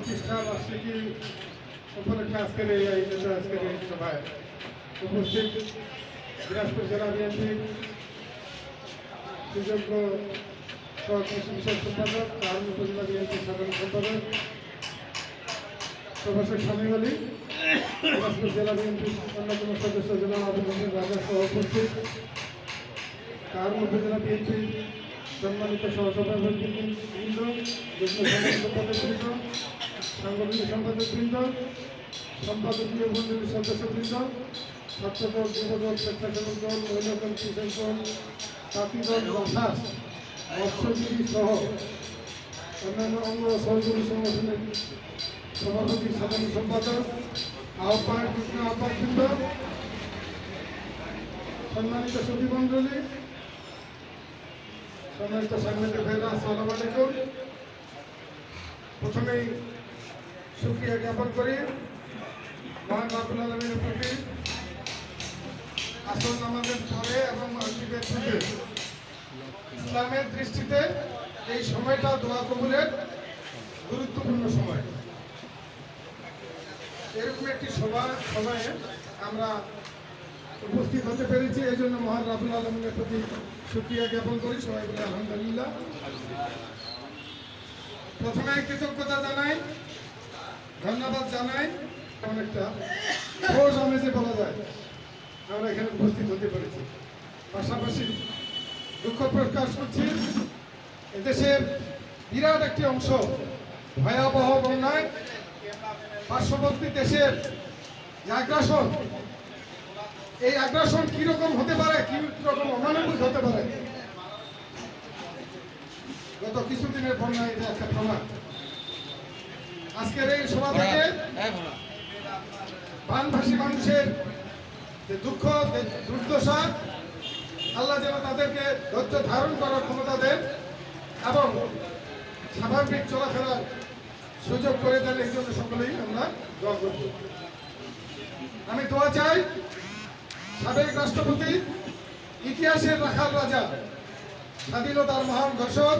প্রতিষ্ঠা বার্ষিকী উপলক্ষে আজকের এই আয়োজিত আজকের এই সভায় উপস্থিত? দিনাজপুর জেলা বিএনপি সুযোগ্য সহকৃষি বিষয় সম্পাদক, কারণ উপজেলা বিএনপি সাধারণ সম্পাদক প্রফেসর শামীম আলী, দিনাজপুর জেলা বিএনপির অন্যতম সদস্য জেলা আবু বকর রাজা সহ উপস্থিত। কারণ উপজেলা বিএনপির সম্মানিত সহসভাপতি বৃন্দ যুগ্ম সম্পাদক বৃন্দ সাংগঠনিক সম্পাদক বৃন্দ সম্পাদকীয় মন্ডলীর সদস্য বৃন্দ, ছাত্রদল যুবদল স্বেচ্ছাসেবক দল, মহিলা দল কৃষক দল তাঁতি দল বাসাস মৎস্যজীবী সহ অন্যান্য অঙ্গ সহযোগী সংগঠনের সভাপতি, সাধারণ সম্পাদক, আহ্বায়ক যুগ্ম আহ্বায়ক বৃন্দ, সম্মানিত সতী মণ্ডলী, সম্মানিত সাংবাদিক ভাইরা, আসসালামু আলাইকুম। প্রথমেই সুক্রিয়া জ্ঞাপন করি। মহান রাবুল আলমীর প্রতি আসল নামাজের পরে এবং মসজিদের থেকে ইসলামের দৃষ্টিতে এই সময়টা দোয়া কবুলের গুরুত্বপূর্ণ সময়। এরকম একটি সভা সময়ে আমরা উপস্থিত হতে পেরেছি। এই জন্য মহান রাবুল আলমের প্রতি সুক্রিয়া জ্ঞাপন করি। সবাই বলে আলহামদুলিল্লাহ। প্রথমে কৃতজ্ঞতা জানাই। ধন্যবাদ জানাই অনেকটা। খোঁজ আমেজে বলা যায়, আমরা এখানে উপস্থিত হতে পেরেছি। পাশাপাশি দুঃখ প্রকাশ করছি, এদেশের বিরাট একটি অংশ ভয়াবহ বন্যায় পার্শ্ববর্তী দেশের যে আগ্রাসন, এই আগ্রাসন কীরকম হতে পারে কি রকম অমানবিক হতে পারে? গত কিছুদিনের বন্যায় এটা একটা প্রমাণ। আজকের এই সভা থেকে বানভাসী মানুষের যে দুঃখ দুর্দশা, আল্লাহ যেন তাদেরকে ধৈর্য ধারণ করার ক্ষমতা দেন এবং স্বাভাবিক চলাফেরার সুযোগ করে দেন, এই জন্য সকলেই আমরা দোয়া করব। আমি দোয়া চাই সাবেক রাষ্ট্রপতি, ইতিহাসের রাখাল রাজা, স্বাধীনতার মহান ঘোষক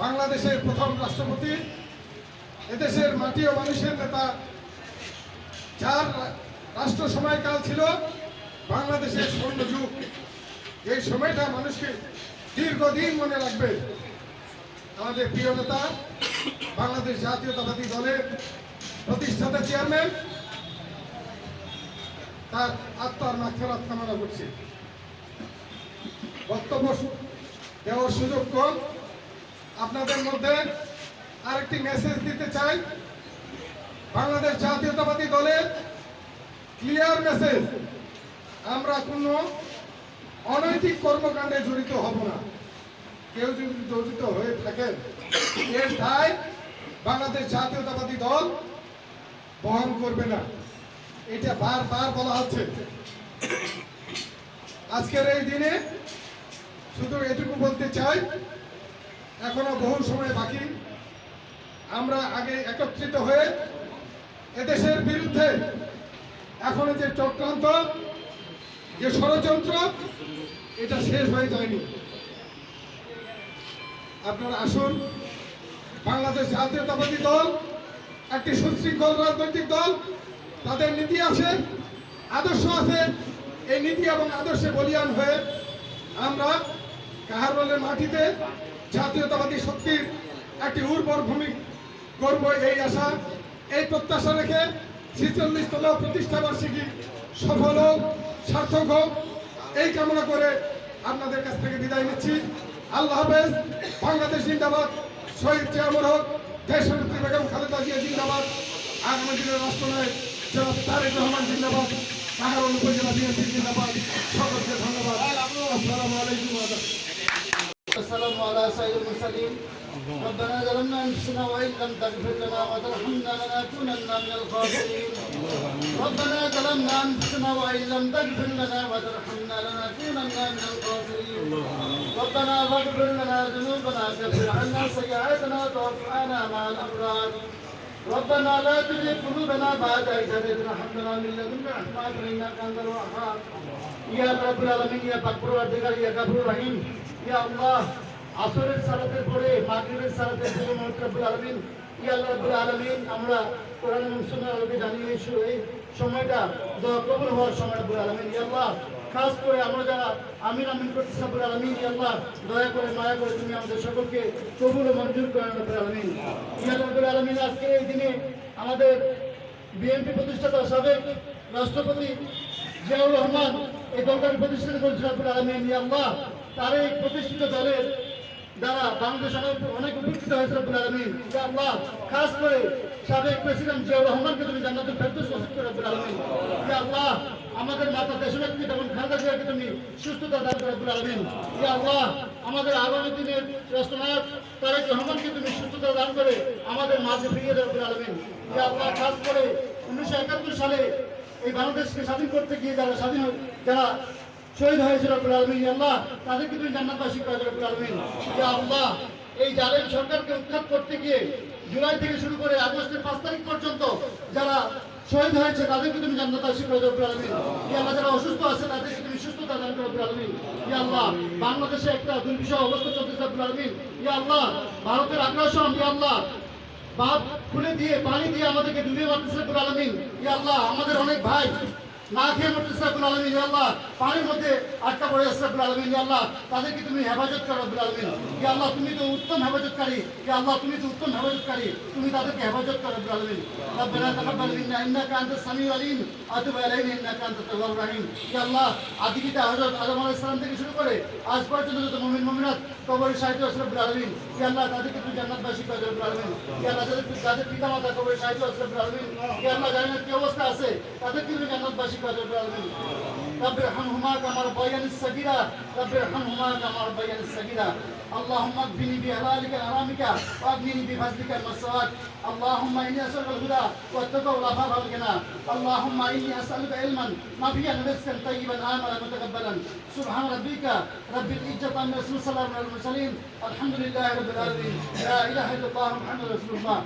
বাংলাদেশের প্রথম রাষ্ট্রপতি এদেশের মাটি ও মানুষের নেতা। যার রাষ্ট্র সময়কাল ছিল বাংলাদেশের স্বর্ণযুগ এই সময়টা মানুষকে দীর্ঘদিন মনে রাখবে। আমাদের প্রিয় নেতা, বাংলাদেশ জাতীয়তাবাদী দলের প্রতিষ্ঠাতা চেয়ারম্যান, তার আত্মার মাক্ষরাত কামনা করছি। বক্তব্য দেওয়ার সুযোগ কম। আপনাদের মধ্যে আরেকটি মেসেজ দিতে চাই। বাংলাদেশ জাতীয়তাবাদী দলের ক্লিয়ার মেসেজ আমরা কোনো অনৈতিক কর্মকাণ্ডে জড়িত হব না। কেউ যদি জড়িত হয়ে থাকেন, এর দায় বাংলাদেশ জাতীয়তাবাদী দল বহন করবে না। এটা বারবার বলা হচ্ছে। আজকের এই দিনে শুধু এটুকু বলতে চাই, এখনও বহু সময় বাকি। আমরা আগে একত্রিত হয়ে এদেশের বিরুদ্ধে এখন যে চক্রান্ত, যে ষড়যন্ত্র, এটা শেষ হয়ে যায়নি। আপনারা আসুন, বাংলাদেশ জাতীয়তাবাদী দল, একটি সুশৃঙ্খল রাজনৈতিক দল, তাদের নীতি আছে, আদর্শ আছে। এই নীতি এবং আদর্শে বলিয়ান হয়ে আমরা কাহারবলের মাটিতে জাতীয়তাবাদী শক্তির একটি উর্বর ভূমি করব এই আশা, এই প্রত্যাশা রেখে প্রতিষ্ঠা বার্ষিকী সফল হোক, সার্থক হোক, এই কামনা করে আপনাদের কাছ থেকে বিদায় নিচ্ছি। আল্লাহ হাফেজ, বাংলাদেশ জিন্দাবাদ। শহীদ চেয়ারম্যান হোক দেশনেত্রী বেগম খালেদা জিয়া জিন্দাবাদ। আগামী দিনের রাষ্ট্রনায়ক জনাব তারেক রহমান জিন্দাবাদ। কাহারন উপজেলা বিএনপি জিন্দাবাদ। সকলকে ধন্যবাদ। আসসালামু আলাইকুম। والسلام على سيد المرسلين. ربنا ظلمنا أنفسنا وإن لم تغفر لنا وترحمنا لنكونن من الخاسرين. ربنا ظلمنا أنفسنا وإن لم تغفر لنا وترحمنا لنكونن من الخاسرين. ربنا فاغفر لنا ذنوبنا كفر عنا سيئاتنا وتوفنا مع الأبرار. ربنا لا تزغ قلوبنا بعد إذ هديتنا وهب لنا من لدنك رحمة إنك أنت الوهاب ইয়া রব্বুল আলামিন ইয়া পাকবুর অধিকার ইয়া গাফুর রহিম ইয়া আল্লাহ আসরের সালাতের পরে মাগরিবের সালাতের পরে মহান রব্বুল আলামিন ইয়া আল্লাহ রাব্বুল আলামিন আমরা কোরআন এবং সুন্নাহর আলোকে জানিয়ে এই সু- এই সময়টা কবুল হওয়ার সময় রাব্বুল আলামিন, ইয়া আল্লাহ। খাস করে আমরা যারা আমিন আমিন করতেছি রাব্বুল আলামিন, ইয়া আল্লাহ, দয়া করে মায়া করে তুমি আমাদের সকলকে কবুল মঞ্জুর করেন রাব্বুল আলামিন। ইয়া রাব্বুল আলামিন, আজকে এই দিনে আমাদের বিএনপি প্রতিষ্ঠাতা সাবেক রাষ্ট্রপতি জিয়াউর রহমান এই দলটাকে প্রতিষ্ঠিত করেছেন রাব্বুল আলামিন, ইয়া আল্লাহ। তার এই প্রতিষ্ঠিত দলের দ্বারা বাংলাদেশ অনেক উপকৃত হয়েছে রব্বুল আল্লাহ খাস করে সাবেক প্রেসিডেন্ট জিয়াউর রহমানকে তুমি জান্নাতুল ফেরদৌস নসিব করে রব্বুল আলামিন। ইয়া আল্লাহ আমাদের মাতা দেশনেত্রী এবং খালেদা জিয়াকে তুমি সুস্থতা দান করে রব্বুল আলামিন। ইয়া আল্লাহ আমাদের আগামী দিনের রাষ্ট্রনায়ক তারেক রহমানকে তুমি সুস্থতা দান করে আমাদের মাঝে ফিরিয়ে দেবে রব্বুল আলামিন। ইয়া আল্লাহ খাস করে উনিশশো একাত্তর সালে এই বাংলাদেশকে স্বাধীন করতে গিয়ে যারা স্বাধীন যারা শহীদ হয়েছিল রব্বুল আলামিন, আল্লাহ। তাদেরকে তুমি জান্নাতবাসী করে দেবে রব্বুল আলামিন। ইয়া আল্লাহ, এই জালেম সরকারকে উৎখাত করতে গিয়ে জুলাই থেকে শুরু করে আগস্টের পাঁচ তারিখ পর্যন্ত যারা শহীদ হয়েছে তাদেরকে তুমি জান্নাতবাসী করে দেবে রব্বুল আলামিন। ইয়া আল্লাহ, যারা অসুস্থ আছে তাদেরকে তুমি সুস্থতা দান করে রব্বুল আলামিন। ইয়া আল্লাহ, বাংলাদেশে একটা দুর্বিষহ অবস্থা চলতেছে রব্বুল আলামিন। ইয়া আল্লাহ, ভারতের আগ্রাসন, ইয়া আল্লাহ। বাপ খুলে দিয়ে, পানি দিয়ে আমাদেরকে ডুবিয়ে মারতেছে রব্বুল আলামিন। ইয়া আল্লাহ, আমাদের অনেক ভাই না খেয়ে মরতেছে রব্বুল আলামিন আল্লাহ, পানির মধ্যে আটকা পড়ে রব্বুল আলামিন আল্লাহ, তাদেরকে তুমি হেফাজত করো রব্বুল আলামিন। ইয়া আল্লাহ, তুমি তো উত্তম হেফাজতকারী। ইয়া আল্লাহ, তুমি তো উত্তম হেফাজতকারী। তুমি তাদেরকে হেফাজত করো রব্বুল আলামিন। রব্বানা তাকাব্বাল মিন্না, ইন্নাকা আনতাস সামিউল আলিম। আতুব আলাইনা, ইন্নাকা আনতাত তাওয়াবুর রহিম। ইয়া আল্লাহ আদিকিতে হযরত আদম আলাইহিস সালাম থেকে শুরু করে আজ পর্যন্ত যত মুমিন, মুমিনাত কবরে আল্লাহ, তাদেরকে তুমি জান্নাতবাসী করে আল্লাহ যাদের যাদের পিতামাতা কবরে আল্লাহ জানেন কি অবস্থা আছে? তাদেরকে তুমি জান্নাতবাসী رب ارحمهما كما ربيان الصغيرة. رب ارحمهما كما ربيان الصغيرة. اللهم اكفني بهلالك حرامك واغنني بفضلك المسواك اللهم إني أسألك الهدى والتقى والعفاف والغنى اللهم إني أسألك علما نافعا رزقا طيبا عاملا متقبلا. سبحان ربك رب العزة عما يصفون سلام على المرسلين. الحمد لله رب العالمين. لا إله إلا الله محمد رسول الله.